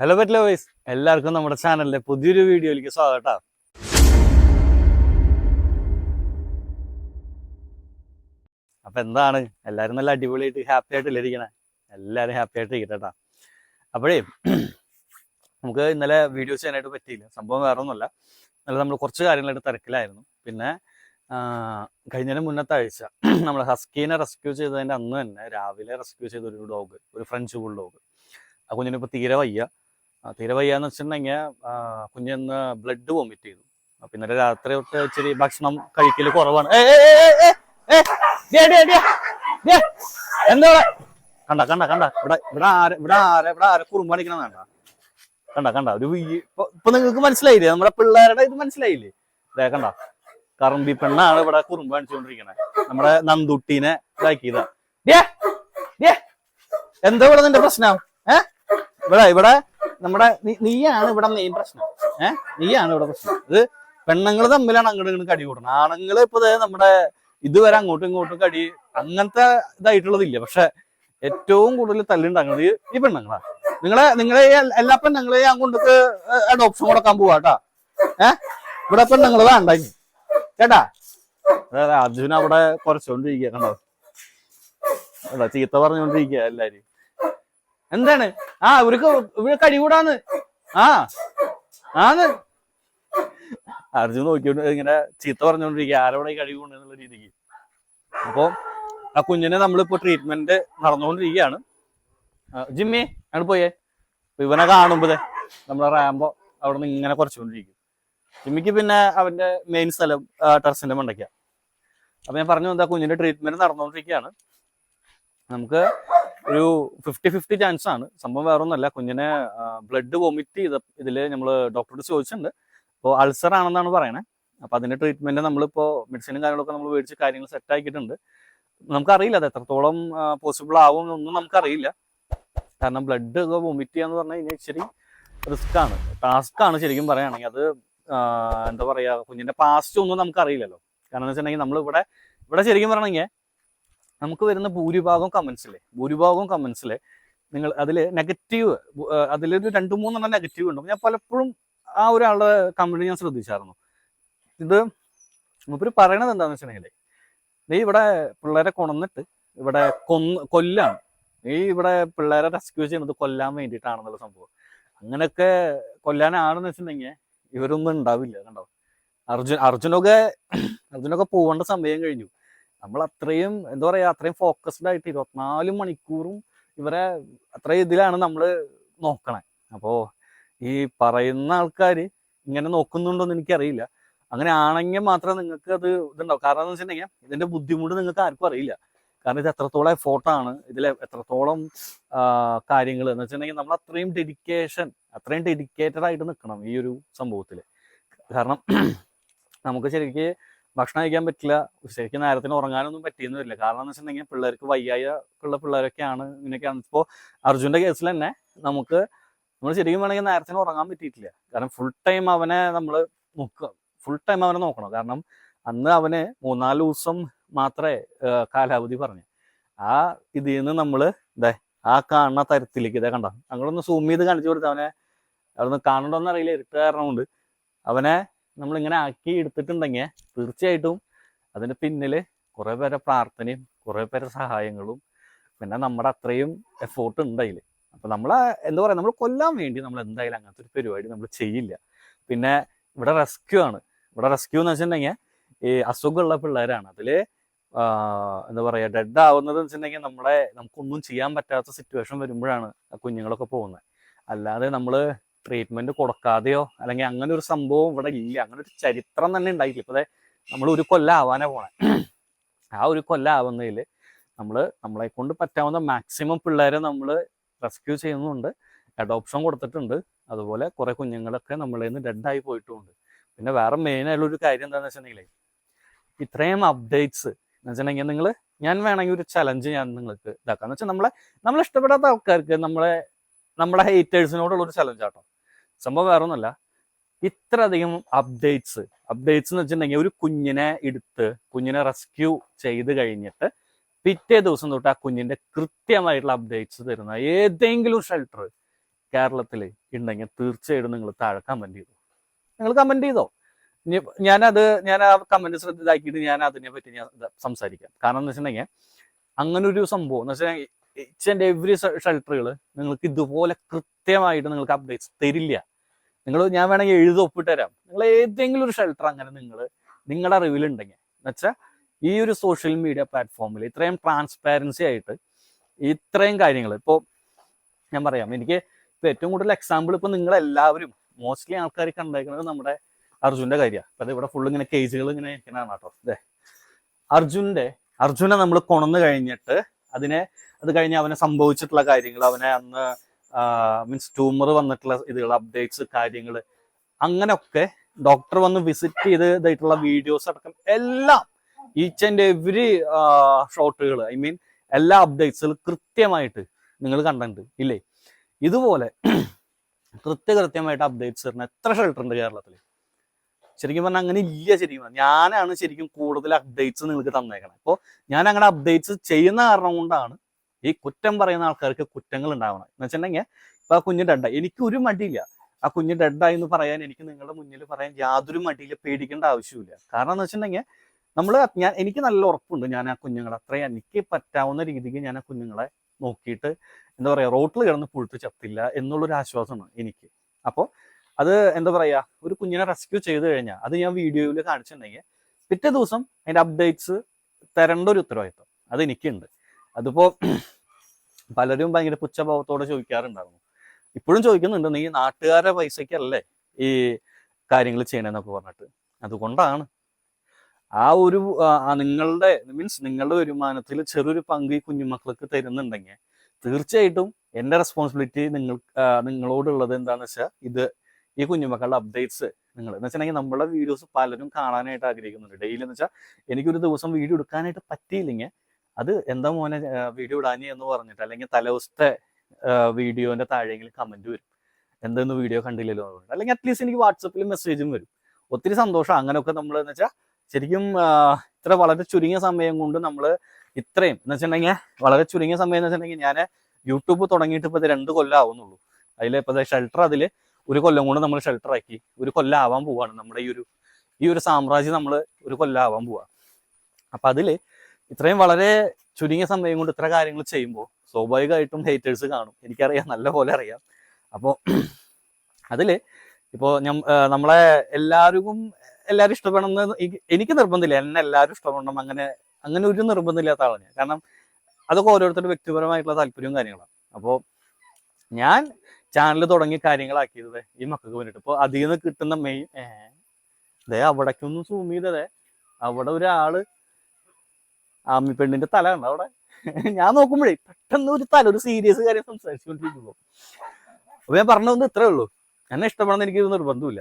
Hello പറ്റില്ല voice എല്ലാവർക്കും നമ്മുടെ ചാനലിലെ പുതിയൊരു വീഡിയോയിലേക്ക് സ്വാഗതം അപ്പൊ എന്താണ്? എല്ലാവരും നല്ല അടിപൊളിയായിട്ട് ഹാപ്പി ആയിട്ട് ഇരിക്കണേ? എല്ലാവരും ഹാപ്പി ആയിട്ട് ഇരിക്കട്ടെ ട്ടാ. അപ്പോഴേ നമുക്ക് ഇന്നലെ വീഡിയോസ് ചെയ്യാനായിട്ട് പറ്റിയില്ല. സംഭവം വേറെ ഒന്നുമല്ല ഇന്നലെ നമ്മൾ കുറച്ച് കാര്യങ്ങളായിട്ട് തിരക്കിലായിരുന്നു. പിന്നെ കഴിഞ്ഞ മുന്നത്തെ ആഴ്ച നമ്മൾ ഹസ്കീനെ റെസ്ക്യൂ ചെയ്തതിന്റെ അന്ന് തന്നെ രാവിലെ റെസ്ക്യൂ ചെയ്ത ഒരു ഡോഗ് ഒരു ഫ്രഞ്ച് ബുൾ ഡോഗ് ആ കുഞ്ഞിനിപ്പോൾ തീരെ വയ്യ. തീരെ വയ്യാന്ന് വെച്ചിട്ടുണ്ടെങ്കിൽ കുഞ്ഞിന്ന് ബ്ലഡ് വോമിറ്റ് ചെയ്തു. അപ്പൊ ഇന്നലെ രാത്രി തൊട്ട് ഇച്ചിരി ഭക്ഷണം കഴിക്കൽ കുറവാണ്. എന്താ? കണ്ട കണ്ട കണ്ട. ഇവിടെ ഇവിടെ ആരെ ഇവിടെ ആരെ ഇവിടെ ആര കുറുമ്പണിക്കണം വേണ്ട കണ്ട? കണ്ട ഒരു ഇപ്പൊ നിങ്ങൾക്ക് മനസ്സിലായില്ലേ? നമ്മുടെ പിള്ളേരുടെ ഇത് മനസ്സിലായില്ലേ? ദേ കണ്ട. കറമ്പി പെണ്ണാണ് ഇവിടെ കുറുമ്പ് കാണിച്ചുകൊണ്ടിരിക്കണേ. നമ്മുടെ നന്ദുട്ടീനെ ഇതാക്കിയതാ. എന്താ ഇവിടെ നിന്റെ പ്രശ്നം? ഏ? ഇവിടെ ഇവിടെ നമ്മുടെ നീയാണ് ഇവിടെ മെയിൻ പ്രശ്നം. ഏഹ് നീയാണ് ഇവിടെ പ്രശ്നം. ഇത് പെണ്ണുങ്ങൾ തമ്മിലാണ് അങ്ങോട്ട് ഇങ്ങോട്ട് കടി കൂടണം ആണുങ്ങൾ ഇപ്പൊ നമ്മുടെ ഇതുവരെ അങ്ങോട്ടും ഇങ്ങോട്ടും കടി അങ്ങനത്തെ ഇതായിട്ടുള്ളതില്ല. പക്ഷെ ഏറ്റവും കൂടുതൽ തല്ലുണ്ടാക്കുന്നത് ഈ- പെണ്ണുങ്ങളാ. നിങ്ങളെ നിങ്ങളെ എല്ലാ പെണ്ണുങ്ങളെയും അങ്ങോട്ട് അഡോപ്ഷൻ കൊടുക്കാൻ പോവാട്ടാ ഏഹ് ഇവിടെ പെണ്ണുങ്ങൾ വേണ്ട ഇനി. കേട്ടാ? അതെ അർജുന അവിടെ കുറച്ചുകൊണ്ടിരിക്കണ്ടോ അല്ല ചീത്ത പറഞ്ഞുകൊണ്ടിരിക്കുക എല്ലാരും. എന്താണ്? ആ ഇവർക്ക് ഇവർക്ക് അടികൂടാന്ന്. ആ ആന്ന്. അർജുൻ നോക്കിയോണ്ട് ഇങ്ങനെ ചീത്ത പറഞ്ഞുകൊണ്ടിരിക്കുക ആരോടെ കഴിവുണ്ട് എന്നുള്ള രീതിക്ക്. അപ്പോ ആ കുഞ്ഞിനെ നമ്മളിപ്പോ ട്രീറ്റ്മെന്റ് നടന്നുകൊണ്ടിരിക്കുകയാണ്. ജിമ്മി അങ്ങോട്ട് പോയേ. ഇവനെ കാണുമ്പോഴേ നമ്മളെ റാമ്പോ അവിടെ നിന്ന് ഇങ്ങനെ കുറച്ചുകൊണ്ടിരിക്കും. ജിമ്മിക്ക് പിന്നെ അവന്റെ മെയിൻ സ്ഥലം ടെറസിന്റെ മണ്ടയ്ക്ക. അപ്പൊ ഞാൻ പറഞ്ഞു എന്താ കുഞ്ഞിന്റെ ട്രീറ്റ്മെന്റ് നടന്നുകൊണ്ടിരിക്കുകയാണ്. നമുക്ക് ഒരു ഫിഫ്റ്റി ഫിഫ്റ്റി ചാൻസ് ആണ്. സംഭവം വേറെ ഒന്നല്ല കുഞ്ഞിനെ ബ്ലഡ് വോമിറ്റ് ചെയ്ത ഇതിൽ നമ്മൾ ഡോക്ടറോട് ചോദിച്ചിട്ടുണ്ട്. അപ്പോൾ അൾസർ ആണെന്നാണ് പറയണേ. അപ്പൊ അതിന്റെ ട്രീറ്റ്മെന്റ് നമ്മളിപ്പോ മെഡിസിനും കാര്യങ്ങളൊക്കെ നമ്മൾ മേടിച്ച് കാര്യങ്ങൾ സെറ്റ് ആക്കിയിട്ടുണ്ട്. നമുക്കറിയില്ല അത് എത്രത്തോളം പോസിബിൾ ആവും എന്നൊന്നും നമുക്കറിയില്ല. കാരണം ബ്ലഡ് ഒക്കെ വൊമിറ്റ് ചെയ്യാന്ന് പറഞ്ഞു കഴിഞ്ഞാൽ ഇച്ചിരി റിസ്ക് ആണ്. ടാസ്ക് ആണ് ശരിക്കും പറയുകയാണെങ്കിൽ. അത് എന്താ പറയാ കുഞ്ഞിന്റെ പാസ്റ്റ് ഒന്നും നമുക്കറിയില്ലല്ലോ. കാരണം എന്ന് വെച്ചിട്ടുണ്ടെങ്കിൽ നമ്മൾ ഇവിടെ ഇവിടെ ശരിക്കും പറയണമെങ്കിൽ നമുക്ക് വരുന്ന ഭൂരിഭാഗം കമൻസിൽ ഭൂരിഭാഗം കമൻസിൽ നിങ്ങൾ അതിൽ നെഗറ്റീവ് അതിലൊരു രണ്ട് മൂന്നെണ്ണം നെഗറ്റീവ് ഉണ്ടാവും ഞാൻ പലപ്പോഴും ആ ഒരാളുടെ കമന്റ് ഞാൻ ശ്രദ്ധിച്ചായിരുന്നു. ഇത് മൂപ്പര് പറയണത് എന്താന്ന് വെച്ചിട്ടുണ്ടെങ്കിൽ നീ ഇവിടെ പിള്ളേരെ കൊണന്നിട്ട് ഇവിടെ കൊന്ന് കൊല്ലാണ്. നീ ഇവിടെ പിള്ളേരെ റെസ്ക്യൂ ചെയ്യുന്നത് കൊല്ലാൻ വേണ്ടിയിട്ടാണെന്നുള്ള സംഭവം. അങ്ങനെയൊക്കെ കൊല്ലാനാണെന്ന് വെച്ചിട്ടുണ്ടെങ്കിൽ ഇവരൊന്നും ഉണ്ടാവില്ല കണ്ടോ? അർജുൻ അർജുനൊക്കെ അർജുനൊക്കെ പോകേണ്ട സമയം കഴിഞ്ഞു. നമ്മൾ അത്രയും എന്താ പറയാ അത്രയും ഫോക്കസ്ഡ് ആയിട്ട് ഇരുപത്തിനാല് മണിക്കൂറും ഇവരെ അത്രയും ഇതിലാണ് നമ്മൾ നോക്കണേ. അപ്പോ ഈ പറയുന്ന ആൾക്കാർ ഇങ്ങനെ നോക്കുന്നുണ്ടോ എന്ന് എനിക്കറിയില്ല. അങ്ങനെ ആണെങ്കിൽ മാത്രമേ നിങ്ങൾക്ക് അത് ഇതുണ്ടാവും. കാരണം എന്ന് വെച്ചിട്ടുണ്ടെങ്കിൽ ഇതിന്റെ ബുദ്ധിമുട്ട് നിങ്ങൾക്ക് ആർക്കും അറിയില്ല. കാരണം ഇത് എത്രത്തോളം എഫോർട്ടാണ് ഇതിൽ എത്രത്തോളം കാര്യങ്ങൾ എന്ന് വെച്ചിട്ടുണ്ടെങ്കിൽ നമ്മൾ അത്രയും ഡെഡിക്കേഷൻ അത്രയും ഡെഡിക്കേറ്റഡ് ആയിട്ട് നിൽക്കണം ഈ ഒരു സംഭവത്തിൽ കാരണം നമുക്ക് ശരിക്ക് ഭക്ഷണം കഴിക്കാൻ പറ്റില്ല. ഉച്ചയ്ക്ക് നേരത്തിന് ഉറങ്ങാനൊന്നും പറ്റിയെന്ന് വരില്ല കാരണം എന്ന് വെച്ചിട്ടുണ്ടെങ്കിൽ പിള്ളേർക്ക് വയ്യായ ഉള്ള പിള്ളേരൊക്കെയാണ് ഇങ്ങനെയൊക്കെയാണ്. ഇപ്പോൾ അർജുന്റെ കേസിൽ തന്നെ നമുക്ക് നമ്മൾ ശരിക്കും വേണമെങ്കിൽ നേരത്തിന് ഉറങ്ങാൻ പറ്റിയിട്ടില്ല. കാരണം ഫുൾ ടൈം അവനെ നമ്മൾ നോക്കുക. ഫുൾ ടൈം അവനെ നോക്കണം. കാരണം അന്ന് അവന് മൂന്നാൽ ദിവസം മാത്രമേ കാലാവധി പറഞ്ഞു. ആ ഇതിൽ നിന്ന് നമ്മൾ ഇതേ ആ കാണുന്ന തരത്തിലേക്ക് ഇതേ കണ്ട? അങ്ങോട്ടൊന്ന് സൂം ചെയ്ത് കാണിച്ചു കൊടുത്ത് അവനെ. അവിടുന്ന് കാണണ്ടോന്ന് അറിയില്ല. ഇരുട്ട് കൊണ്ട് അവനെ നമ്മൾ ഇങ്ങനെ ആക്കി എടുത്തിട്ടുണ്ടെങ്കിൽ തീർച്ചയായിട്ടും അതിന്റെ പിന്നിൽ കുറേ പേരെ പ്രാർത്ഥനയും കുറേ പേരെ സഹായങ്ങളും പിന്നെ നമ്മുടെ അത്രയും എഫോർട്ട് ഉണ്ട് അതിൽ അപ്പോൾ നമ്മൾ എന്താ പറയുക നമ്മൾ കൊല്ലാൻ വേണ്ടി നമ്മൾ എന്തായാലും അങ്ങനത്തെ ഒരു പരിപാടി നമ്മൾ ചെയ്യില്ല. പിന്നെ ഇവിടെ റെസ്ക്യൂ ആണ്. ഇവിടെ റെസ്ക്യൂ എന്ന് വെച്ചിട്ടുണ്ടെങ്കിൽ ഈ അസുഖമുള്ള പിള്ളേരാണ്. അതിൽ എന്താ പറയുക ഡെഡ് ആവുന്നത് വെച്ചിട്ടുണ്ടെങ്കിൽ നമ്മളെ നമുക്കൊന്നും ചെയ്യാൻ പറ്റാത്ത സിറ്റുവേഷൻ വരുമ്പോഴാണ് ആ കുഞ്ഞുങ്ങളൊക്കെ പോകുന്നത്. അല്ലാതെ നമ്മൾ ട്രീറ്റ്മെന്റ് കൊടുക്കാതെയോ അല്ലെങ്കിൽ അങ്ങനെ ഒരു സംഭവം ഇവിടെ ഇല്ല. അങ്ങനെ ഒരു ചരിത്രം തന്നെ ഉണ്ടായിട്ടില്ല. ഇപ്പൊ നമ്മൾ ഒരു കൊല്ലം ആവാനേ പോണേ. ആ ഒരു കൊല്ലം ആവുന്നതിൽ നമ്മൾ നമ്മളെ കൊണ്ട് പറ്റാവുന്ന മാക്സിമം പിള്ളേരെ നമ്മൾ റെസ്ക്യൂ ചെയ്യുന്നുണ്ട്. അഡോപ്ഷൻ കൊടുത്തിട്ടുണ്ട്. അതുപോലെ കുറെ കുഞ്ഞുങ്ങളൊക്കെ നമ്മളിൽ നിന്ന് ഡെഡായി പോയിട്ടുണ്ട്. പിന്നെ വേറെ മെയിൻ ആയിട്ടുള്ള ഒരു കാര്യം എന്താണെന്ന് വെച്ചിട്ടുണ്ടെങ്കിൽ ഇത്രയും അപ്ഡേറ്റ്സ് എന്ന് വെച്ചിട്ടുണ്ടെങ്കിൽ നിങ്ങൾ ഞാൻ വേണമെങ്കിൽ ഒരു ചലഞ്ച് ഞാൻ നിങ്ങൾക്ക് ഇതാക്കാം. എന്ന് വെച്ചാൽ നമ്മളെ നമ്മളെ ഇഷ്ടപ്പെടാത്ത ആൾക്കാർക്ക് നമ്മളെ നമ്മുടെ ഹേറ്റേഴ്സിനോടുള്ള ഒരു ചലഞ്ച് ആട്ടോ. സംഭവം വേറെ ഒന്നുമല്ല ഇത്ര അധികം അപ്ഡേറ്റ്സ് അപ്ഡേറ്റ്സ് എന്ന് വെച്ചിട്ടുണ്ടെങ്കിൽ ഒരു കുഞ്ഞിനെ എടുത്ത് കുഞ്ഞിനെ റെസ്ക്യൂ ചെയ്ത് കഴിഞ്ഞിട്ട് പിറ്റേ ദിവസം തൊട്ട് ആ കുഞ്ഞിന്റെ കൃത്യമായിട്ടുള്ള അപ്ഡേറ്റ്സ് തരുന്ന ഏതെങ്കിലും ഷെൽട്ടർ കേരളത്തിൽ ഉണ്ടെങ്കിൽ തീർച്ചയായിട്ടും നിങ്ങൾ താഴെ കമന്റ് ചെയ്തു. നിങ്ങൾ കമന്റ് ചെയ്തോ. ഞാനത് ഞാൻ ആ കമന്റ് ശ്രദ്ധ ഇതാക്കിയിട്ട് ഞാൻ അതിനെ പറ്റി ഞാൻ സംസാരിക്കാം. കാരണം എന്ന് വെച്ചിട്ടുണ്ടെങ്കിൽ അങ്ങനെ ഒരു സംഭവം എന്ന് വെച്ചാൽ ഇച്ച് ആൻഡ് എവറി ഷെൽട്ടറുകൾ നിങ്ങൾക്ക് ഇതുപോലെ കൃത്യമായിട്ട് നിങ്ങൾക്ക് അപ്ഡേറ്റ്സ് തരില്ല. നിങ്ങൾ ഞാൻ വേണമെങ്കിൽ എഴുതി ഒപ്പിട്ട് തരാം നിങ്ങൾ ഏതെങ്കിലും ഒരു ഷെൽട്ടർ അങ്ങനെ നിങ്ങൾ നിങ്ങളുടെ അറിവിലുണ്ടെങ്കിൽ എന്നുവെച്ചാൽ ഈ ഒരു സോഷ്യൽ മീഡിയ പ്ലാറ്റ്ഫോമിൽ ഇത്രയും ട്രാൻസ്പാരൻസി ആയിട്ട് ഇത്രയും കാര്യങ്ങൾ ഇപ്പോൾ ഞാൻ പറയാം. എനിക്ക് ഇപ്പോൾ ഏറ്റവും കൂടുതൽ എക്സാമ്പിൾ ഇപ്പോൾ നിങ്ങളെല്ലാവരും മോസ്റ്റ്ലി ആൾക്കാർ കണ്ടേക്കുന്നത് നമ്മുടെ അർജുന്റെ കാര്യമാണ് അപ്പം അത് ഇവിടെ ഫുൾ ഇങ്ങനെ കേസുകൾ ഇങ്ങനെ ഇരിക്കണതാണ് കേട്ടോ അതെ അർജുന്റെ അർജുനെ നമ്മൾ കൊണന്ന് കഴിഞ്ഞിട്ട് അതിനെ അത് കഴിഞ്ഞ് അവനെ സംഭവിച്ചിട്ടുള്ള കാര്യങ്ങൾ അവനെ അന്ന് മീൻസ് ട്യൂമർ വന്നിട്ടുള്ള ഇതുകൾ അപ്ഡേറ്റ്സ് കാര്യങ്ങൾ അങ്ങനെയൊക്കെ ഡോക്ടർ വന്ന് വിസിറ്റ് ചെയ്ത് ഇതായിട്ടുള്ള വീഡിയോസ് അടക്കം എല്ലാം ഈച്ച് ആൻഡ് എവ്രി ഷോട്ടുകൾ ഐ മീൻ എല്ലാ അപ്ഡേറ്റ്സുകൾ കൃത്യമായിട്ട് നിങ്ങൾ കണ്ടിട്ടുണ്ട് ഇല്ലേ? ഇതുപോലെ കൃത്യകൃത്യമായിട്ട് അപ്ഡേറ്റ്സ് തരുന്ന എത്ര ഷെൽട്ടർ ഉണ്ട് കേരളത്തിൽ ശരിക്കും പറഞ്ഞാൽ അങ്ങനെ ഇല്ല ശരിക്കും. ഞാനാണ് ശരിക്കും കൂടുതൽ അപ്ഡേറ്റ്സ് നിങ്ങൾക്ക് തന്നേക്കണം. അപ്പോൾ ഞാൻ അങ്ങനെ അപ്ഡേറ്റ്സ് ചെയ്യുന്ന കാരണം കൊണ്ടാണ് ഈ കുറ്റം പറയുന്ന ആൾക്കാർക്ക് കുറ്റങ്ങൾ ഉണ്ടാവണം. എന്ന് വെച്ചിട്ടുണ്ടെങ്കിൽ ഇപ്പൊ ആ കുഞ്ഞ് ഡെഡായി എനിക്ക് ഒരു മടിയില്ല. ആ കുഞ്ഞ് ഡെഡായി എന്ന് പറയാൻ എനിക്ക് നിങ്ങളുടെ മുന്നിൽ പറയാൻ യാതൊരു മടിയില്ല പേടിക്കേണ്ട ആവശ്യമില്ല കാരണം എന്ന് വെച്ചിട്ടുണ്ടെങ്കിൽ നമ്മൾ ഞാൻ എനിക്ക് നല്ല ഉറപ്പുണ്ട് ഞാൻ ആ കുഞ്ഞുങ്ങളെ അത്രയും എനിക്ക് പറ്റാവുന്ന രീതിക്ക് ഞാൻ ആ കുഞ്ഞുങ്ങളെ നോക്കിയിട്ട് എന്താ പറയാ റോട്ടിൽ കിടന്ന് പുഴുത്ത് ചത്തില്ല എന്നുള്ളൊരു ആശ്വാസമാണ് എനിക്ക്. അപ്പോൾ അത് എന്താ പറയാ ഒരു കുഞ്ഞിനെ റെസ്ക്യൂ ചെയ്ത് കഴിഞ്ഞാൽ അത് ഞാൻ വീഡിയോയിൽ കാണിച്ചിട്ടുണ്ടെങ്കിൽ പിറ്റേ ദിവസം അതിന്റെ അപ്ഡേറ്റ്സ് തരേണ്ട ഒരു ഉത്തരവാദിത്വം അത് എനിക്കുണ്ട്. അതിപ്പോ പലരും ഭയങ്കര പുച്ഛഭാവത്തോടെ ചോദിക്കാറുണ്ടായിരുന്നു. ഇപ്പോഴും ചോദിക്കുന്നുണ്ട് നീ നാട്ടുകാരുടെ പൈസക്കല്ലേ ഈ കാര്യങ്ങൾ ചെയ്യണമെന്നൊക്കെ പറഞ്ഞിട്ട്? അതുകൊണ്ടാണ്. ആ ഒരു നിങ്ങളുടെ മീൻസ് നിങ്ങളുടെ വരുമാനത്തിൽ ചെറിയൊരു പങ്ക് ഈ കുഞ്ഞുമക്കൾക്ക് തരുന്നുണ്ടെങ്കിൽ തീർച്ചയായിട്ടും എന്റെ റെസ്പോൺസിബിലിറ്റി നിങ്ങൾ നിങ്ങളോടുള്ളത് എന്താണെന്ന് വെച്ചാൽ ഇത് ഈ കുഞ്ഞുമക്കളുടെ അപ്ഡേറ്റ്സ് നിങ്ങൾ എന്ന് വെച്ചിട്ടുണ്ടെങ്കിൽ നമ്മളെ വീഡിയോസ് പലരും കാണാനായിട്ട് ആഗ്രഹിക്കുന്നുണ്ട്. ഡെയിലി എന്ന് വെച്ചാൽ എനിക്കൊരു ദിവസം വീഡിയോ എടുക്കാനായിട്ട് പറ്റിയില്ലെങ്കിൽ അത് എന്താ മോനെ വീഡിയോ ഇടാഞ്ഞി എന്ന് പറഞ്ഞിട്ട് അല്ലെങ്കിൽ തലേദിവസത്തെ വീഡിയോന്റെ താഴെയെങ്കിലും കമന്റ് വരും. എന്തെന്ന് വീഡിയോ കണ്ടില്ലല്ലോ അല്ലെങ്കിൽ അറ്റ്ലീസ്റ്റ് എനിക്ക് വാട്സപ്പിൽ മെസ്സേജും വരും. ഒത്തിരി സന്തോഷം. അങ്ങനെയൊക്കെ നമ്മൾ എന്ന് വെച്ചാൽ ശരിക്കും ഇത്ര വളരെ ചുരുങ്ങിയ സമയം കൊണ്ട് നമ്മൾ ഇത്രയും എന്ന് വെച്ചിട്ടുണ്ടെങ്കിൽ വളരെ ചുരുങ്ങിയ സമയം എന്ന് വെച്ചിട്ടുണ്ടെങ്കിൽ ഞാൻ യൂട്യൂബ് തുടങ്ങിയിട്ട് ഇപ്പോൾ രണ്ട് കൊല്ലം ആവുന്നുള്ളൂ. അതിൽ ഇപ്പോൾ ഷെൽട്ടർ അതിൽ ഒരു കൊല്ലം കൊണ്ട് നമ്മൾ ഷെൽട്ടർ ആക്കി ഒരു കൊല്ലം ആവാൻ പോവാണ്. നമ്മുടെ ഈ ഒരു ഈ ഒരു സാമ്രാജ്യം നമ്മൾ ഒരു കൊല്ലം ആവാൻ പോവാ. അപ്പൊ അതിൽ ഇത്രയും വളരെ ചുരുങ്ങിയ സമയം കൊണ്ട് ഇത്ര കാര്യങ്ങൾ ചെയ്യുമ്പോൾ സ്വാഭാവികമായിട്ടും ഹേറ്റേഴ്സ് കാണും. എനിക്കറിയാം നല്ല പോലെ അറിയാം. അപ്പോൾ അതിൽ ഇപ്പോ നമ്മളെ എല്ലാവർക്കും എല്ലാവരും ഇഷ്ടപ്പെടണമെന്ന് എനിക്ക് എനിക്ക് നിർബന്ധമില്ല. എന്നെ എല്ലാവരും ഇഷ്ടപ്പെടണം. അങ്ങനെ അങ്ങനെ ഒരു നിർബന്ധമില്ലാത്ത ആളാണ് ഞാൻ. കാരണം അതൊക്കെ ഓരോരുത്തരുടെ വ്യക്തിപരമായിട്ടുള്ള താല്പര്യവും കാര്യങ്ങളാണ്. അപ്പോൾ ഞാൻ ചാനൽ തുടങ്ങിയ കാര്യങ്ങളാക്കിയത് ഈ മക്കൾക്ക് വേണ്ടിയിട്ട് ഇപ്പോൾ അതിൽ നിന്ന് കിട്ടുന്ന മെയിൻ ദേ അവിടേക്കൊന്നും സൂം ചെയ്തതേ. അവിടെ ഒരാൾ ആമി പെണ്ണിന്റെ തല ഉണ്ട് അവിടെ? ഞാൻ നോക്കുമ്പോഴേ പെട്ടെന്ന് ഒരു തല ഒരു സീരിയസ് കാര്യം സംസാരിച്ചുകൊണ്ടിരിക്കുമ്പോ. അപ്പൊ ഞാൻ പറഞ്ഞതൊന്നും ഇത്രേ ഉള്ളൂ. എന്നെ ഇഷ്ടപ്പെടുന്ന എനിക്ക് നിർബന്ധമില്ല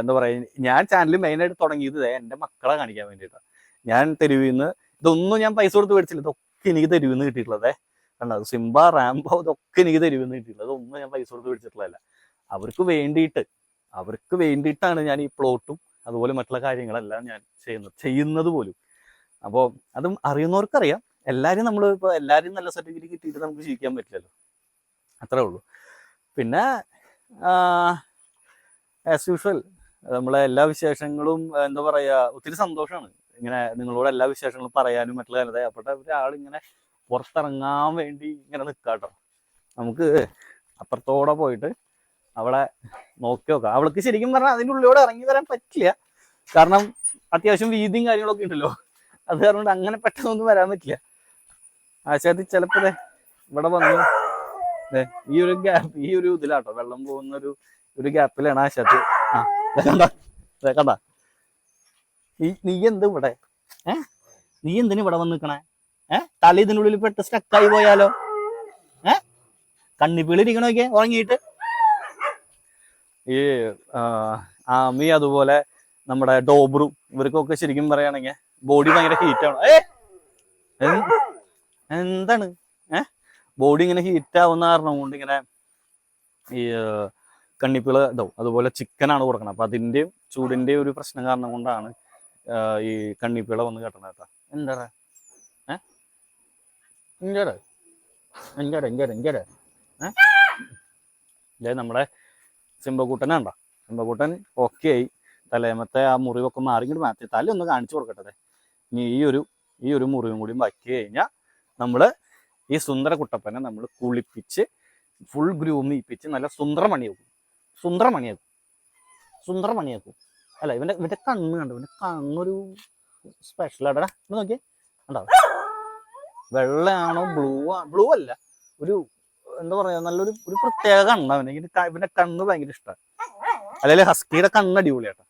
എന്താ പറയാ ഞാൻ ചാനൽ മെയിനായിട്ട് തുടങ്ങിയത് ദേ എന്റെ മക്കളെ കാണിക്കാൻ വേണ്ടിയിട്ടാണ് ഞാൻ തെരുവിൽ നിന്ന് ഇതൊന്നും ഞാൻ പൈസ കൊടുത്ത് മേടിച്ചില്ല. ഇതൊക്കെ എനിക്ക് തെരുവിൽ നിന്ന് കിട്ടിയിട്ടുള്ളതേ കണ്ടോ? സിംബ റാംബോ ഇതൊക്കെ എനിക്ക് തെരുവിൽ നിന്ന് അതൊന്നും ഞാൻ പൈസ കൊടുത്ത് പിടിച്ചിട്ടുള്ളതല്ല. അവർക്ക് വേണ്ടിയിട്ട് അവർക്ക് വേണ്ടിയിട്ടാണ് ഞാൻ ഈ പ്ലോട്ടും അതുപോലെ മറ്റുള്ള കാര്യങ്ങളെല്ലാം ഞാൻ ചെയ്യുന്നത് ചെയ്യുന്നത് പോലും. അപ്പോൾ അതും അറിയുന്നവർക്കറിയാം. എല്ലാവരും നമ്മൾ ഇപ്പോൾ എല്ലാവരും നല്ല സർട്ടിഫിക്കറ്റ് കിട്ടിയിട്ട് നമുക്ക് ജീവിക്കാൻ പറ്റില്ലല്ലോ. അത്രേ ഉള്ളൂ. പിന്നെ ആസ് യൂഷ്വൽ നമ്മളെ എല്ലാ വിശേഷങ്ങളും എന്താ പറയുക ഒത്തിരി സന്തോഷമാണ് ഇങ്ങനെ നിങ്ങളോട് എല്ലാ വിശേഷങ്ങളും പറയാനും മറ്റുള്ള കാര്യത്തെ അപ്പോഴത്തെ ഒരാൾ ഇങ്ങനെ പുറത്തിറങ്ങാൻ വേണ്ടി ഇങ്ങനെ നിൽക്കാട്ടോ നമുക്ക് അപ്പുറത്തോടെ പോയിട്ട് അവളെ നോക്കി നോക്കാം. അവൾക്ക് ശരിക്കും പറഞ്ഞാൽ അതിന്റെ ഉള്ളിലൂടെ ഇറങ്ങി വരാൻ പറ്റില്ല. കാരണം അത്യാവശ്യം വീതിയും കാര്യങ്ങളൊക്കെ ഉണ്ടല്ലോ. അത് കാരണം അങ്ങനെ പെട്ടെന്നൊന്നും വരാൻ പറ്റില്ല. ആശാദി ചിലപ്പോ ദേ ഇവിടെ വന്നു ഈ ഒരു ഗ്യാപ്പ് ഈ ഒരു ഇതിലാട്ടോ വെള്ളം പോകുന്ന ഒരു ഒരു ഗ്യാപ്പിലാണ് ആശാത്തി. ആ കണ്ട നീ നീ എന്ത് ഇവിടെ ഏ? നീ എന്തിനു ഇവിടെ വന്ന് നിക്കണേ? ഏ? തല ഇതിനുള്ളിൽ പെട്ട് സ്റ്റക്കായി പോയാലോ? ഏ? കണ്ണിപ്പീളിരിക്കണോക്കെ ഉറങ്ങിയിട്ട്? ഈ ആ, ആമി അതുപോലെ നമ്മുടെ ഡോബ്രു ഇവർക്കൊക്കെ ശരിക്കും പറയുകയാണെങ്കിൽ ബോഡി ഭയങ്കര ഹീറ്റാണ് എന്താണ്? ഏ? ബോഡി ഇങ്ങനെ ഹീറ്റ് ആവുന്ന കാരണം കൊണ്ട് ഇങ്ങനെ ഈ കണ്ണിപ്പിള ഇതാവും. അതുപോലെ ചിക്കനാണ് കൊടുക്കണം അപ്പൊ അതിന്റെയും ചൂടിന്റെയും ഒരു പ്രശ്നം കാരണം കൊണ്ടാണ് ഈ കണ്ണിപ്പിള വന്ന് കെട്ടണ കേട്ടോ. എന്താ ഏ ഇഞ്ചടെ ഇഞ്ചടെ ഇഞ്ചടെ ഇഞ്ചടെ ഏ? നമ്മുടെ സിംബക്കൂട്ടനുണ്ടോ സിംബക്കൂട്ടൻ ഓക്കെ ആയി. തലേമത്തെ ആ മുറിവൊക്കെ മാറി മാറ്റി. തല ഒന്ന് കാണിച്ചു കൊടുക്കട്ടെ ഇനി ഈ ഒരു ഈ ഒരു മുറിവും കൂടി ബാക്കി കഴിഞ്ഞാൽ നമ്മൾ ഈ സുന്ദര കുട്ടപ്പനെ നമ്മൾ കുളിപ്പിച്ച് ഫുൾ ഗ്രൂമിപ്പിച്ച് നല്ല സുന്ദരമണിയാക്കും. സുന്ദരമണിയാക്കും. സുന്ദരമണിയാക്കും. അല്ല ഇവന്റെ ഇവന്റെ കണ്ണ് കണ്ടു? ഇവന്റെ കണ്ണൊരു സ്പെഷ്യൽ ഇത് നോക്കിയേ. കണ്ടോ? വെള്ളയാണോ ബ്ലൂ ബ്ലൂ അല്ല ഒരു എന്താ പറയാ നല്ലൊരു ഒരു പ്രത്യേക കണ്ണ അവന് എനിക്ക് ഇവന്റെ കണ്ണ് ഭയങ്കര ഇഷ്ടമാണ് അല്ലെങ്കിൽ ഹസ്കിയുടെ കണ്ണ് അടിപൊളിയാട്ടോ.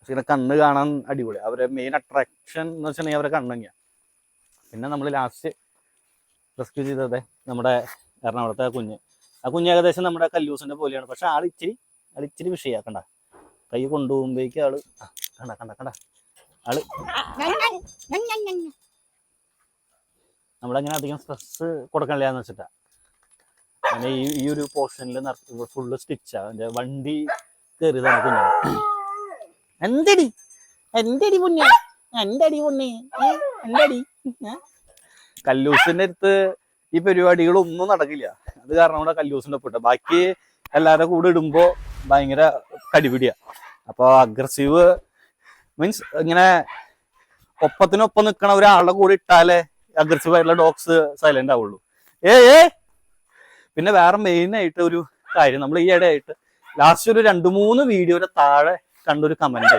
ഹസ്കിയുടെ കണ്ണ് കാണാൻ അടിപൊളി. അവരെ മെയിൻ അട്രാക്ഷൻ എന്ന് വെച്ചിട്ടുണ്ടെങ്കിൽ അവരെ കണ്ണ് തന്നെയാണ് പിന്നെ നമ്മൾ ലാസ്റ്റ് റെസ്ക്യൂ ചെയ്തത് നമ്മുടെ എറണാകുളത്തെ കുഞ്ഞ്. ആ കുഞ്ഞ് ഏകദേശം നമ്മുടെ കല്ലൂസിന്റെ പോലെയാണ്. പക്ഷെ ആൾ ഇച്ചിരി ആൾ ഇച്ചിരി വിഷയാക്കണ്ട. കൈ കൊണ്ടുപോകുമ്പോഴേക്ക് ആൾ കണ്ട കണ്ട കണ്ട. ആൾ നമ്മളങ്ങനെ അധികം സ്ട്രെസ് കൊടുക്കണില്ല എന്ന് വെച്ചിട്ടാ. അങ്ങനെ ഈ ഈ ഒരു പോർഷനിൽ ഫുള്ള് സ്റ്റിച്ചാ എന്റെ വണ്ടി കയറിയതാണ് തന്നെ എന്തടി? എന്റെ അടി പൊന്നെ എന്റെ അടി പൊന്നെ അടി കല്ലൂസിന്റെ അടുത്ത് ഈ പരിപാടികളൊന്നും നടക്കില്ല. അത് കാരണം ഇവിടെ കല്ലൂസിന്റെ ഒപ്പിട്ട. ബാക്കി എല്ലാവരുടെ കൂടെ ഇടുമ്പോ ഭയങ്കര കടിപിടിയാ. അപ്പൊ അഗ്രസീവ് മീൻസ് ഇങ്ങനെ ഒപ്പത്തിനൊപ്പം നിൽക്കണ ഒരാളുടെ കൂടെ ഇട്ടാലേ അഗ്രസീവ് ആയിട്ടുള്ള ഡോഗ്സ് സൈലന്റ് ആവുള്ളൂ. ഏ ഏ? പിന്നെ വേറെ മെയിൻ ആയിട്ട് ഒരു കാര്യം നമ്മൾ ഈ ഇടയായിട്ട് ലാസ്റ്റ് ഒരു രണ്ട് മൂന്ന് വീഡിയോയുടെ താഴെ കണ്ടൊരു കമന്റ്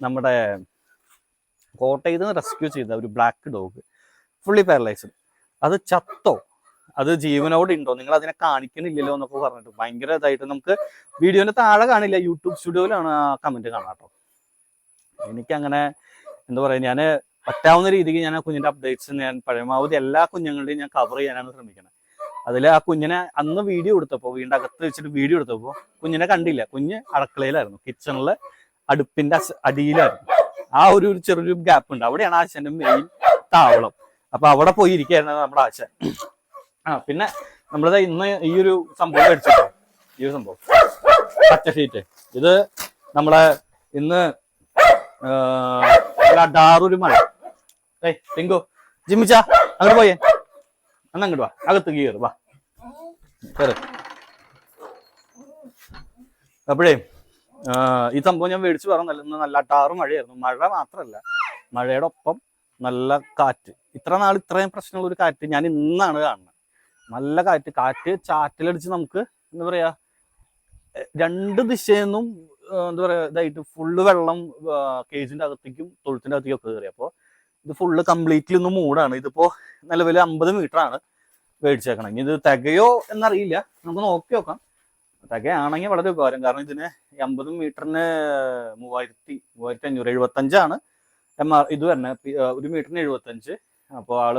നമ്മുടെ കോട്ടയത്ത് നിന്ന് റെസ്ക്യൂ ചെയ്ത ഒരു ബ്ലാക്ക് ഡോഗ് ഫുള്ളി പാരലൈസ്ഡ് അത് ചത്തോ? അത് ജീവനോട് ഉണ്ടോ? നിങ്ങൾ അതിനെ കാണിക്കണില്ലല്ലോ എന്നൊക്കെ പറഞ്ഞിട്ട് ഭയങ്കര ഇതായിട്ട് നമുക്ക് വീഡിയോന്റെ താഴെ കാണില്ല യൂട്യൂബ് സ്റ്റുഡിയോയിലാണ് ആ കമന്റ് കാണാട്ടോ എനിക്കങ്ങനെ എന്താ പറയാ ഞാൻ പറ്റാവുന്ന രീതിക്ക് ഞാൻ ആ കുഞ്ഞിന്റെ അപ്ഡേറ്റ്സ് ഞാൻ പരമാവധി എല്ലാ കുഞ്ഞുങ്ങളുടെയും ഞാൻ കവർ ചെയ്യാനാണ് ശ്രമിക്കുന്നത് അതിൽ ആ കുഞ്ഞിനെ അന്ന് വീഡിയോ എടുത്തപ്പോൾ വീടിന്റെ അകത്ത് വെച്ചിട്ട് വീഡിയോ എടുത്തപ്പോൾ കുഞ്ഞിനെ കണ്ടില്ല. കുഞ്ഞ് അടുക്കളയിലായിരുന്നു. കിച്ചണിലെ അടുപ്പിന്റെ അടിയിലായിരുന്നു. ആ ഒരു ചെറിയൊരു ഗ്യാപ്പ് ഉണ്ട്. അവിടെയാണ് ആശാന്റെ മെയിൻ താവളം. അപ്പൊ അവിടെ പോയി ഇരിക്കുകയായിരുന്നു നമ്മുടെ ആശാൻ. ആ പിന്നെ നമ്മളിത് ഇന്ന് ഈ ഒരു സംഭവം മേടിച്ചിട്ടോ. ഈ ഒരു സംഭവം. പച്ച ഷീറ്റ് ഇത് നമ്മളെ ഇന്ന് ഡാറൊരു മഴ ഏയ് ടിങ്കു. ജിമ്മിച്ച അങ്ങോട്ട് പോയേ. അന്ന് അങ്ങോട്ട് വാ. അകത്ത് കയറ് വാ. കയറ് അപ്പോഴേ ഈ സംഭവം ഞാൻ മേടിച്ചു പറഞ്ഞല്ല ഇന്ന് നല്ല അട്ടാറ് മഴയായിരുന്നു. മഴ മാത്രമല്ല മഴയുടെ ഒപ്പം നല്ല കാറ്റ്. ഇത്ര നാൾ ഇത്രയും പ്രശ്നമുള്ള ഒരു കാറ്റ് ഞാൻ ഇന്നാണ് കാണുന്നത്. നല്ല കാറ്റ്. കാറ്റ് ചാറ്റിലടിച്ച് നമുക്ക് എന്താ പറയാ രണ്ട് ദിശയിൽ നിന്നും എന്താ പറയാ ഇതായിട്ട് ഫുള്ള് വെള്ളം കേജിന്റെ അകത്തേക്കും തൊഴുത്തിന്റെ അകത്തേക്കും ഒക്കെ കയറി അപ്പോൾ ഇത് ഫുള്ള് കംപ്ലീറ്റ്ലി ഒന്ന് മൂടാണ്. ഇതിപ്പോ നിലവിൽ അമ്പത് മീറ്റർ ആണ് മേടിച്ചേക്കണം. ഇനി ഇത് തികയോ എന്നറിയില്ല. നമുക്ക് നോക്കി നോക്കാം. തികയാണെങ്കിൽ വളരെ ഉപകാരം. കാരണം ഇതിന് അമ്പത് മീറ്ററിന് മൂവായിരത്തി മൂവായിരത്തി അഞ്ഞൂറ് എഴുപത്തഞ്ചാണ്. എം ആർ ഇത് തന്നെ ഒരു മീറ്ററിന് എഴുപത്തഞ്ച്. അപ്പോൾ ആൾ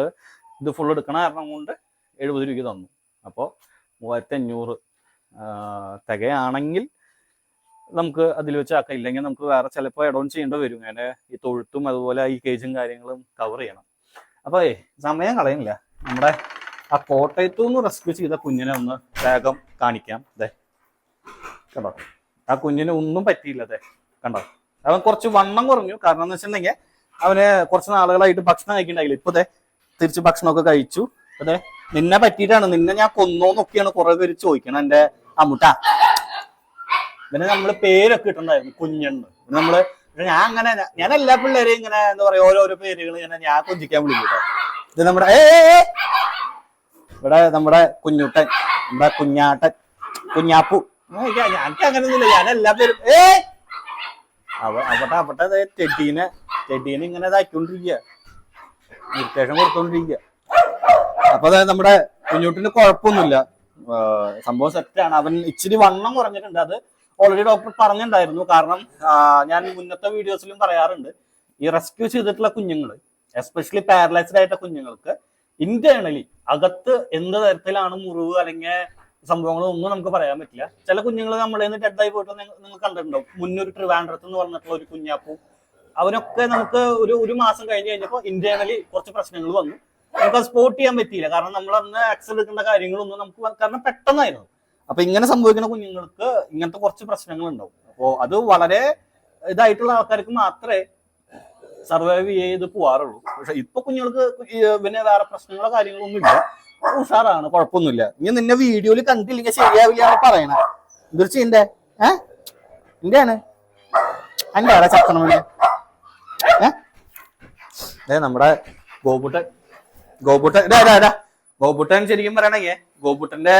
ഇത് ഫുൾ എടുക്കണ കാരണം കൊണ്ട് എഴുപത് രൂപയ്ക്ക് തന്നു. അപ്പോൾ മൂവായിരത്തി അഞ്ഞൂറ് തികയാണെങ്കിൽ നമുക്ക് അതിൽ വെച്ച് ആക്കാം. ഇല്ലെങ്കിൽ നമുക്ക് വേറെ ചിലപ്പോൾ എഡോൺ ചെയ്യേണ്ടി വരും. അങ്ങനെ ഈ തൊഴുത്തും അതുപോലെ ഈ കേജും കാര്യങ്ങളും കവർ ചെയ്യണം. അപ്പോൾ ഏ സമയം കളയുന്നില്ല. നമ്മുടെ ആ കോട്ടയത്തു നിന്ന് റെസ്ക്യൂ ചെയ്ത കുഞ്ഞിനെ ഒന്ന് വേഗം കാണിക്കാം. അതെ കണ്ടോ? ആ കുഞ്ഞിന് ഒന്നും പറ്റിയില്ല അതെ കണ്ടോ? അവൻ കുറച്ച് വണ്ണം കുറഞ്ഞു. കാരണം എന്ന് വെച്ചിട്ടുണ്ടെങ്കിൽ അവന് കുറച്ച് നാളുകളായിട്ട് ഭക്ഷണം കഴിക്കണ്ടായില്ല. ഇപ്പൊ അതെ തിരിച്ച് ഭക്ഷണമൊക്കെ കഴിച്ചു. അതെ നിന്നെ പറ്റിയിട്ടാണ്. നിന്നെ ഞാൻ കൊന്നോന്നൊക്കെയാണ് കുറെ പേര് ചോദിക്കണം എന്റെ അമ്മുട്ട പിന്നെ നമ്മൾ പേരൊക്കെ ഇട്ടുണ്ടായിരുന്നു കുഞ്ഞുണ്ട് നമ്മൾ ഞാൻ അങ്ങനെ ഞാൻ എല്ലാ പിള്ളേരെയും ഇങ്ങനെ എന്താ പറയാ ഓരോരോ പേരുകൾ ഇങ്ങനെ ഞാൻ കൊഞ്ചിക്കാൻ വിളിക്കും ഇത് നമ്മുടെ ഏ. ഇവിടെ നമ്മുടെ കുഞ്ഞുട്ടൻ നമ്മുടെ കുഞ്ഞാട്ടൻ കുഞ്ഞാപ്പു. ഞങ്ങൾക്ക് അങ്ങനെയൊന്നുമില്ല ഞാൻ എല്ലാ പേരും ഏ അവ അവിടെ അവിടെ ടെഡീനെ ടെഡീനെ ഇങ്ങനെ ഇതാക്കിക്കൊണ്ടിരിക്കുക ഇറിറ്റേഷൻ കൊടുത്തോണ്ടിരിക്കുക അപ്പൊ അതായത് നമ്മുടെ കുഞ്ഞുട്ടിന് കുഴപ്പമൊന്നുമില്ല സംഭവം സെറ്റാണ് അവൻ ഇച്ചിരി വണ്ണം കുറഞ്ഞിട്ടുണ്ട്. അത് ഓൾറെഡി ഡോക്ടർ പറഞ്ഞിട്ടുണ്ടായിരുന്നു കാരണം ഞാൻ മുന്നത്തെ വീഡിയോസിലും പറയാറുണ്ട്. ഈ റെസ്ക്യൂ ചെയ്തിട്ടുള്ള കുഞ്ഞുങ്ങൾ എസ്പെഷ്യലി പാരലൈസ്ഡ് ആയിട്ട കുഞ്ഞുങ്ങൾക്ക് ഇന്റേണലി അകത്ത് എന്ത് തരത്തിലാണ് മുറിവ് അല്ലെങ്കിൽ സംഭവങ്ങളോ ഒന്നും നമുക്ക് പറയാൻ പറ്റില്ല. ചില കുഞ്ഞുങ്ങൾ നമ്മളെ നിന്ന് ഡെഡായി പോയിട്ട് നിങ്ങൾ- കണ്ടിട്ടുണ്ടാവും. മുന്നൊരു ട്രിവാൻഡ്രത്ത് എന്ന് പറഞ്ഞിട്ടുള്ള ഒരു കുഞ്ഞാപ്പു. അവനൊക്കെ നമുക്ക് ഒരു ഒരു മാസം കഴിഞ്ഞ് കഴിഞ്ഞപ്പോൾ ഇന്റേണലി കുറച്ച് പ്രശ്നങ്ങൾ വന്നു. നമുക്ക് സ്പോട്ട് ചെയ്യാൻ പറ്റിയില്ല. കാരണം നമ്മൾ അന്ന് ആക്സൽ എടുക്കേണ്ട കാര്യങ്ങളൊന്നും നമുക്ക് കാരണം പെട്ടെന്നായിരുന്നു. അപ്പൊ ഇങ്ങനെ സംഭവിക്കുന്ന കുഞ്ഞുങ്ങൾക്ക് ഇങ്ങനത്തെ കുറച്ച് പ്രശ്നങ്ങൾ ഉണ്ടാവും അപ്പോൾ അത് വളരെ ഇതായിട്ടുള്ള ആൾക്കാർക്ക് മാത്രമേ സർവൈവ് ചെയ്ത് പോവാറുള്ളൂ. പക്ഷെ ഇപ്പൊ കുഞ്ഞുങ്ങൾക്ക് പിന്നെ വേറെ പ്രശ്നങ്ങളോ കാര്യങ്ങളോ ഒന്നും ഇല്ല. ഉഷാറാണ് കുഴപ്പമൊന്നുമില്ല. ഇനി നിന്നെ വീഡിയോയിൽ കണ്ടില്ലെങ്കിൽ ശരിയാവില്ല പറയണ. എന്തൊരു ചെയ്യണ്ടേ ഏ? എന്റെയാണ് എന്റെ ആരാ ചക്കണം വേണ്ടി ഏ? നമ്മുടെ ഗോപുട്ടൻ. ഗോപുട്ടൻ ഗോപുട്ടൻ ശരിക്കും പറയണെങ്കിൽ ഗോപുട്ടന്റെ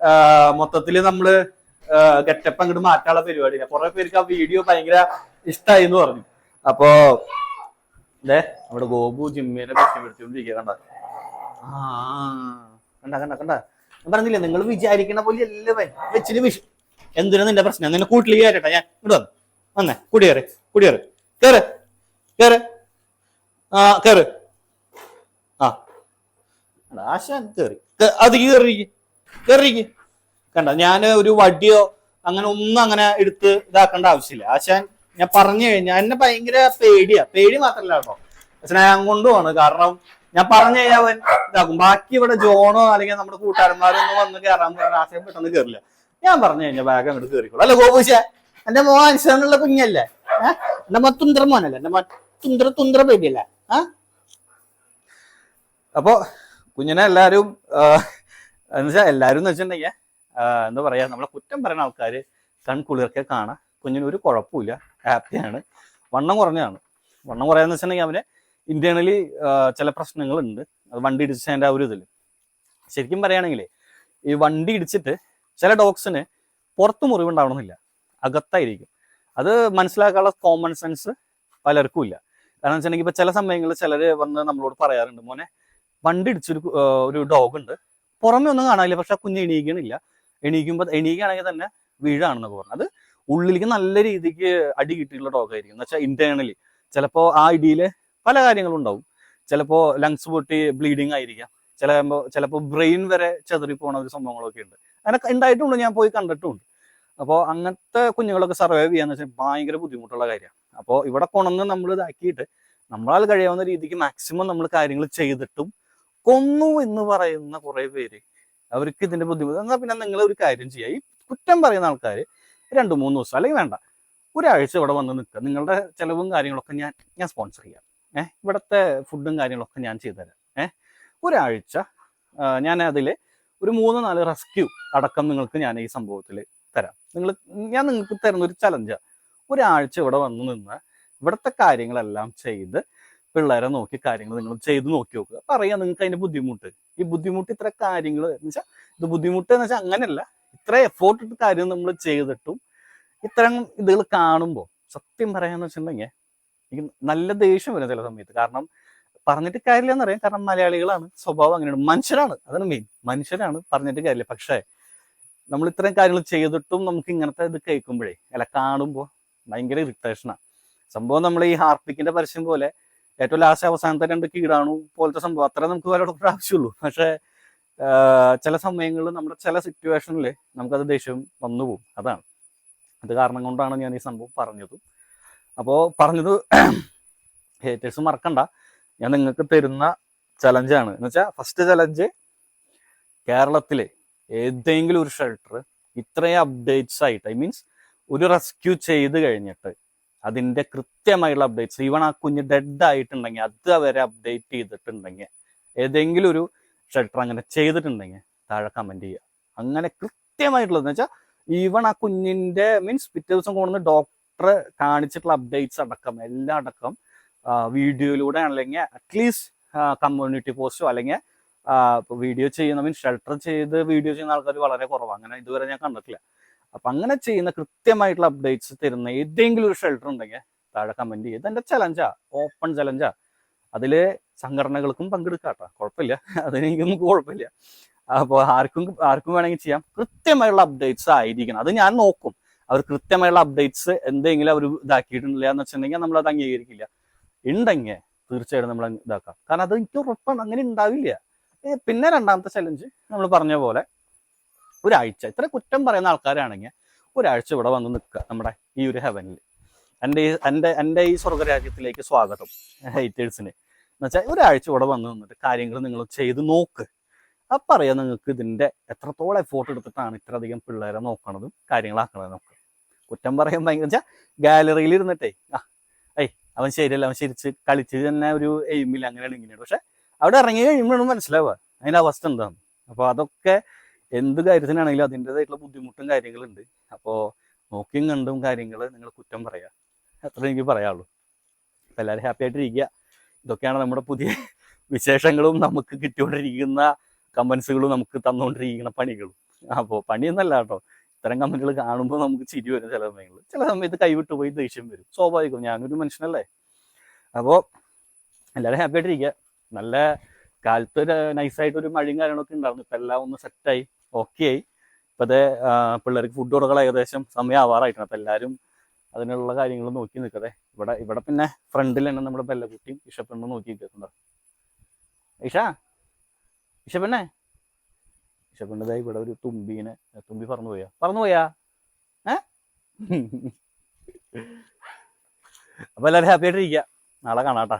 ആ, മൊത്തത്തിൽ നമ്മൾ ഗെറ്റപ്പ് അങ്ങോട്ട് മാറ്റാനുള്ള പരിപാടിയില്ല കുറെ പേർക്ക് ആ വീഡിയോ ഭയങ്കര ഇഷ്ടമായി എന്ന് പറഞ്ഞു. അപ്പോ ദേ നമ്മുടെ ഗോപു ജിമ്മിനെ കഷ്ടപ്പെടുത്തിക്കൊണ്ടിരിക്കുക കണ്ട? ആ കണ്ട കണ്ട കണ്ട. ഞാൻ പറഞ്ഞില്ലേ നിങ്ങൾ വിചാരിക്കണ പോലെ അല്ല വെച്ചിന് വിഷ എന്തിനാ നിന്റെ പ്രശ്നം? നിന്നെ കൂട്ടിൽ കയറട്ടെ ഞാൻ ഇങ്ങോട്ട് വന്നു. വന്നേ. കുടിയേറ് കുടിയേറ്. കേറ് കേറ്. ആ കേറ്. ആ. ആശാൻ കേറി. അത് കേറിക്ക് കേറിക്ക്. കണ്ട? ഞാൻ ഒരു വടിയോ അങ്ങനെ ഒന്നും അങ്ങനെ എടുത്ത് ഇതാക്കേണ്ട ആവശ്യമില്ല. ആശാൻ ഞാൻ പറഞ്ഞു കഴിഞ്ഞാൽ എന്നെ ഭയങ്കര പേടിയാ. പേടി മാത്രല്ല കേട്ടോ. സ്നേഹം കൊണ്ടുമാണ് കാരണം ഞാൻ പറഞ്ഞു കഴിഞ്ഞാൽ അവൻ ഇതാക്കും. ബാക്കി ഇവിടെ ജോണോ അല്ലെങ്കിൽ നമ്മുടെ കൂട്ടുകാരന്മാരോ ഒന്നും വന്ന് കയറാൻ പറഞ്ഞ ആശയം പെട്ടെന്ന് കയറില്ല ഞാൻ പറഞ്ഞു കഴിഞ്ഞാൽ ബാഗ് അങ്ങോട്ട് കയറിക്കോളൂ അല്ല ഗോപുശ എന്റെ മോൻ അനുസരണമുള്ള കുഞ്ഞല്ലേ? ഏഹ് എന്റെ മോൻ തുന്ദ്ര മോനല്ലേ? എന്റെ മോൻ തുന്ദ്ര തുന്ദ്ര ബേബിയല്ലേ ആ? അപ്പോ കുഞ്ഞിനെ എല്ലാരും എന്നുവെച്ചാൽ എല്ലാവരും എന്ന് വെച്ചിട്ടുണ്ടെങ്കിൽ എന്താ പറയുക നമ്മളെ കുറ്റം പറയുന്ന ആൾക്കാർ കൺകുളിർക്കെ കാണാം. കുഞ്ഞിന് ഒരു കുഴപ്പമില്ല ഹാപ്പിയാണ് വണ്ണം കുറഞ്ഞതാണ്. വണ്ണം കുറയാന്ന് വെച്ചിട്ടുണ്ടെങ്കിൽ അവന് ഇന്റേണലി ചില പ്രശ്നങ്ങളുണ്ട്. അത് വണ്ടി ഇടിച്ചതിന്റെ ആ ഒരു ഇതിൽ ശരിക്കും പറയുകയാണെങ്കിൽ ഈ വണ്ടി ഇടിച്ചിട്ട് ചില ഡോഗ്സിന് പുറത്ത് മുറിവുണ്ടാവണമെന്നില്ല. അകത്തായിരിക്കും. അത് മനസ്സിലാക്കാനുള്ള കോമൺ സെൻസ് പലർക്കും ഇല്ല. കാരണം വെച്ചിട്ടുണ്ടെങ്കിൽ ഇപ്പൊ ചില സമയങ്ങളിൽ ചിലര് വന്ന് നമ്മളോട് പറയാറുണ്ട് മോനെ വണ്ടി ഇടിച്ചൊരു ഒരു ഡോഗ് ഉണ്ട്. പുറമെ ഒന്നും കാണാനില്ല. പക്ഷെ ആ കുഞ്ഞ് എണീക്കണില്ല. എണീക്കുമ്പോൾ എണീക്കുകയാണെങ്കിൽ തന്നെ വീഴാണെന്നൊക്കെ പറഞ്ഞു. അത് ഉള്ളിലേക്ക് നല്ല രീതിക്ക് അടി കിട്ടിയിട്ടുള്ള ആയിരിക്കും. എന്ന് വെച്ചാൽ ഇന്റേണലി ചിലപ്പോ ആ ഇടിയിൽ പല കാര്യങ്ങളും ഉണ്ടാവും. ചിലപ്പോ ലങ്സ് പൊട്ടി ബ്ലീഡിങ് ആയിരിക്കാം. ചിലപ്പോൾ ചിലപ്പോ ബ്രെയിൻ വരെ ചെതറി പോണ ഒരു സംഭവങ്ങളൊക്കെ ഉണ്ട്. അങ്ങനെ ഉണ്ടായിട്ടുണ്ട്. ഞാൻ പോയി കണ്ടിട്ടുണ്ട്. അപ്പോൾ അങ്ങനത്തെ കുഞ്ഞുങ്ങളൊക്കെ സർവൈവ് ചെയ്യാന്ന് വെച്ചാൽ ഭയങ്കര ബുദ്ധിമുട്ടുള്ള കാര്യമാണ് അപ്പോൾ ഇവിടെ കൊണന്ന് നമ്മൾ ഇതാക്കിയിട്ട് നമ്മളാൽ കഴിയാവുന്ന രീതിക്ക് മാക്സിമം നമ്മൾ കാര്യങ്ങൾ ചെയ്തിട്ടും കൊന്നു എന്ന് പറയുന്ന കുറെ പേര്. അവർക്ക് ഇതിന്റെ ബുദ്ധിമുട്ട്. എന്നാൽ പിന്നെ നിങ്ങൾ ഒരു കാര്യം ചെയ്യുക ഈ കുറ്റം പറയുന്ന ആൾക്കാർ രണ്ട് മൂന്ന് ദിവസം അല്ലെങ്കിൽ വേണ്ട. ഒരാഴ്ച ഇവിടെ വന്ന് നിൽക്കുക നിങ്ങളുടെ ചിലവും കാര്യങ്ങളൊക്കെ ഞാൻ ഞാൻ സ്പോൺസർ ചെയ്യാം. ഏഹ് ഇവിടുത്തെ ഫുഡും കാര്യങ്ങളൊക്കെ ഞാൻ ചെയ്തുതരാം. ഏഹ് ഒരാഴ്ച ഞാൻ അതിൽ ഒരു മൂന്ന് നാല് റെസ്ക്യൂ അടക്കം നിങ്ങൾക്ക് ഞാൻ ഈ സംഭവത്തിൽ തരാം. നിങ്ങൾ ഞാൻ നിങ്ങൾക്ക് തരുന്ന ഒരു ചലഞ്ചാണ് ഒരാഴ്ച ഇവിടെ വന്ന് നിന്ന് ഇവിടുത്തെ കാര്യങ്ങളെല്ലാം ചെയ്ത് പിള്ളേരെ നോക്കി കാര്യങ്ങൾ നിങ്ങൾ ചെയ്ത് നോക്കി നോക്കുക. പറയാം നിങ്ങൾക്ക് അതിന്റെ ബുദ്ധിമുട്ട്. ഈ ബുദ്ധിമുട്ട് ഇത്ര കാര്യങ്ങൾ എന്ന് വെച്ചാൽ ഇത് ബുദ്ധിമുട്ട് എന്ന് വെച്ചാൽ അങ്ങനെയല്ല. ഇത്ര എഫോർട്ട് ഇട്ട് കാര്യം നമ്മൾ ചെയ്തിട്ടും ഇത്തരം ഇതുകൾ കാണുമ്പോൾ സത്യം പറയാന്ന് വെച്ചിട്ടുണ്ടെങ്കിൽ എനിക്ക് നല്ല ദേഷ്യം വരും ചില സമയത്ത്. കാരണം പറഞ്ഞിട്ട് കാര്യമില്ല എന്നറിയാം. കാരണം മലയാളികളാണ്. സ്വഭാവം അങ്ങനെയാണ്. മനുഷ്യരാണ്. അതാണ് മെയിൻ മനുഷ്യരാണ് പറഞ്ഞിട്ട് കാര്യമില്ല. പക്ഷേ നമ്മൾ ഇത്രയും കാര്യങ്ങൾ ചെയ്തിട്ടും നമുക്ക് ഇങ്ങനത്തെ ഇത് കേൾക്കുമ്പോഴേ അല്ല കാണുമ്പോൾ ഭയങ്കര ഇറിറ്റേഷനാണ് സംഭവം നമ്മൾ ഈ ഹാർപ്പിക്കിന്റെ പരസ്യം പോലെ ഏറ്റവും ലാസ്റ്റ് അവസാനത്തെ രണ്ട് കീടാണു പോലത്തെ സംഭവം. അത്ര നമുക്ക് ഡോക്ടർ ആവശ്യമുള്ളൂ. പക്ഷേ ചില സമയങ്ങളിൽ നമ്മുടെ ചില സിറ്റുവേഷനിൽ നമുക്കത് ദേഷ്യം വന്നു പോകും. അതാണ്. അത് കാരണം കൊണ്ടാണ് ഞാൻ ഈ സംഭവം പറഞ്ഞത്. അപ്പോൾ പറഞ്ഞത് ഹേറ്റേഴ്സ് മറക്കണ്ട. ഞാൻ നിങ്ങൾക്ക് തരുന്ന ചലഞ്ചാണ് എന്ന് വെച്ചാൽ ഫസ്റ്റ് ചലഞ്ച് കേരളത്തിലെ ഏതെങ്കിലും ഒരു ഷെൽട്ടർ ഇത്രയും അപ്ഡേറ്റ്സ് ആയിട്ട് ഐ മീൻസ് ഒരു റെസ്ക്യൂ ചെയ്ത് കഴിഞ്ഞിട്ട് അതിന്റെ കൃത്യമായുള്ള അപ്ഡേറ്റ്സ് ഈവൺ ആ കുഞ്ഞ് ഡെഡ് ആയിട്ടുണ്ടെങ്കിൽ അത് അവരെ അപ്ഡേറ്റ് ചെയ്തിട്ടുണ്ടെങ്കിൽ ഏതെങ്കിലും ഒരു ഷെൽട്ടർ അങ്ങനെ ചെയ്തിട്ടുണ്ടെങ്കിൽ താഴെ കമന്റ് ചെയ്യുക. അങ്ങനെ കൃത്യമായിട്ടുള്ളത് എന്ന് വെച്ചാൽ ഈവൺ ആ കുഞ്ഞിന്റെ മീൻസ് പിറ്റേ ദിവസം കൊണ്ടുവന്ന് ഡോക്ടർ കാണിച്ചിട്ടുള്ള അപ്ഡേറ്റ്സ് അടക്കം എല്ലാം അടക്കം വീഡിയോയിലൂടെ അല്ലെങ്കിൽ അറ്റ്ലീസ്റ്റ് കമ്മ്യൂണിറ്റി പോസ്റ്റോ അല്ലെങ്കിൽ വീഡിയോ ചെയ്യുന്ന മീൻസ് ഷെൽട്ടർ ചെയ്ത് വീഡിയോ ചെയ്യുന്ന ആൾക്കാർ വളരെ കുറവാണ്. അങ്ങനെ ഇതുവരെ ഞാൻ കണ്ടിട്ടില്ല. അപ്പൊ അങ്ങനെ ചെയ്യുന്ന കൃത്യമായിട്ടുള്ള അപ്ഡേറ്റ്സ് തരുന്ന ഏതെങ്കിലും ഒരു ഷെൽട്ടർ ഉണ്ടെങ്കിൽ താഴെ കമന്റ് ചെയ്ത് എന്റെ ചലഞ്ചാ ഓപ്പൺ ചലഞ്ചാ അതിൽ സംഘടനകൾക്കും പങ്കെടുക്കാട്ടോ കുഴപ്പമില്ല. അതിന് എനിക്കൊന്നും കുഴപ്പമില്ല. അപ്പോൾ ആർക്കും ആർക്കും വേണമെങ്കിൽ ചെയ്യാം. കൃത്യമായുള്ള അപ്ഡേറ്റ്സ് ആയിരിക്കണം. അത് ഞാൻ നോക്കും. അവർ കൃത്യമായുള്ള അപ്ഡേറ്റ്സ് എന്തെങ്കിലും അവർ ഇതാക്കിയിട്ടില്ല എന്ന് വെച്ചിട്ടുണ്ടെങ്കിൽ നമ്മൾ അത് അംഗീകരിക്കില്ല. ഉണ്ടെങ്കിൽ തീർച്ചയായിട്ടും നമ്മൾ ഇതാക്കാം. കാരണം അത് എനിക്ക് ഉറപ്പാണ്. അങ്ങനെ ഉണ്ടാവില്ല പിന്നെ രണ്ടാമത്തെ ചലഞ്ച് നമ്മൾ പറഞ്ഞ പോലെ ഒരാഴ്ച. ഇത്ര കുറ്റം പറയുന്ന ആൾക്കാരാണെങ്കിൽ ഒരാഴ്ച ഇവിടെ വന്ന് നിൽക്കുക നമ്മുടെ ഈ ഒരു ഹെവനിൽ എന്റെ ഈ എന്റെ എന്റെ ഈ സ്വർഗരാജ്യത്തിലേക്ക് സ്വാഗതം ഹൈറ്റേഴ്സിന് എന്ന് വെച്ചാൽ ഒരാഴ്ച ഇവിടെ വന്ന് നിന്നിട്ട് കാര്യങ്ങൾ നിങ്ങൾ ചെയ്ത് നോക്ക്. അപ്പം അറിയാം നിങ്ങൾക്ക് ഇതിന്റെ എത്രത്തോളം എഫോർട്ട് എടുത്തിട്ടാണ് ഇത്രയധികം പിള്ളേരെ നോക്കണതും കാര്യങ്ങളാക്കണതും നോക്കുക കുറ്റം പറയാൻ ഭയങ്കര വെച്ചാൽ ഗാലറിയിൽ ഇരുന്നിട്ടേ ആ ഐ അവൻ ശരിയല്ല അവൻ ശരിച്ച് കളിച്ച് തന്നെ ഒരു എയിമില്ല അങ്ങനെയാണ് ഇങ്ങനെയാണ്. പക്ഷെ അവിടെ ഇറങ്ങി കഴിയുമ്പോഴാണ് മനസ്സിലാവുക. അതിന്റെ അവസ്ഥ എന്താണ് അപ്പോൾ അതൊക്കെ എന്ത് കാര്യത്തിനാണെങ്കിലും അതിന്റെതായിട്ടുള്ള ബുദ്ധിമുട്ടും കാര്യങ്ങളുണ്ട്. അപ്പോൾ നോക്കിയും കണ്ടും കാര്യങ്ങൾ നിങ്ങൾ കുറ്റം പറയാം. അത്ര എനിക്ക് പറയാനുള്ളൂ. അപ്പോൾ എല്ലാവരും ഹാപ്പി ആയിട്ടിരിക്കുക. ഇതൊക്കെയാണ് നമ്മുടെ പുതിയ വിശേഷങ്ങളും നമുക്ക് കിട്ടിക്കൊണ്ടിരിക്കുന്ന കമൻസുകളും നമുക്ക് തന്നുകൊണ്ടിരിക്കുന്ന പണികളും. അപ്പോൾ പണിയൊന്നല്ല കേട്ടോ. ഇത്തരം കമ്പനികൾ കാണുമ്പോൾ നമുക്ക് ചിരി വരും ചില സമയങ്ങൾ ചില സമയത്ത് കൈവിട്ട് പോയി ദേഷ്യം വരും. സ്വാഭാവികം. ഞാനൊരു മനുഷ്യനല്ലേ. അപ്പോൾ എല്ലാവരും ഹാപ്പി ആയിട്ടിരിക്കുക. നല്ല കാലത്ത് ഒരു നൈസായിട്ട് ഒരു മഴയും കാര്യങ്ങളൊക്കെ ഉണ്ടായിരുന്നു. ഇപ്പം എല്ലാം ഒന്ന് സെറ്റായി ആയി ഇപ്പോഴത്തെ പിള്ളേർക്ക് ഫുഡ് കൊടുക്കാൻ ഏകദേശം സമയം ആവാറായിട്ടുണ്ട് അപ്പം എല്ലാവരും അതിനുള്ള കാര്യങ്ങൾ നോക്കി നിൽക്കതെ ഇവിടെ ഇവിടെ പിന്നെ ഫ്രണ്ടിൽ തന്നെ നമ്മുടെ ബെല്ലക്കുട്ടിയും ഇഷപ്പെണ്ണും നോക്കി നിൽക്കുന്നുണ്ട് ഇഷ ഇഷപ്പെണ്ണേ ഇഷപ്പെണ്ണതാ ഇവിടെ ഒരു തുമ്പീനെ തുമ്പി പറന്നു പോയാ. പറന്നു പോയാ? ഏ? അപ്പൊ എല്ലാവരും ഹാപ്പി ആയിട്ടിരിക്കുക നാളെ കാണാട്ടാ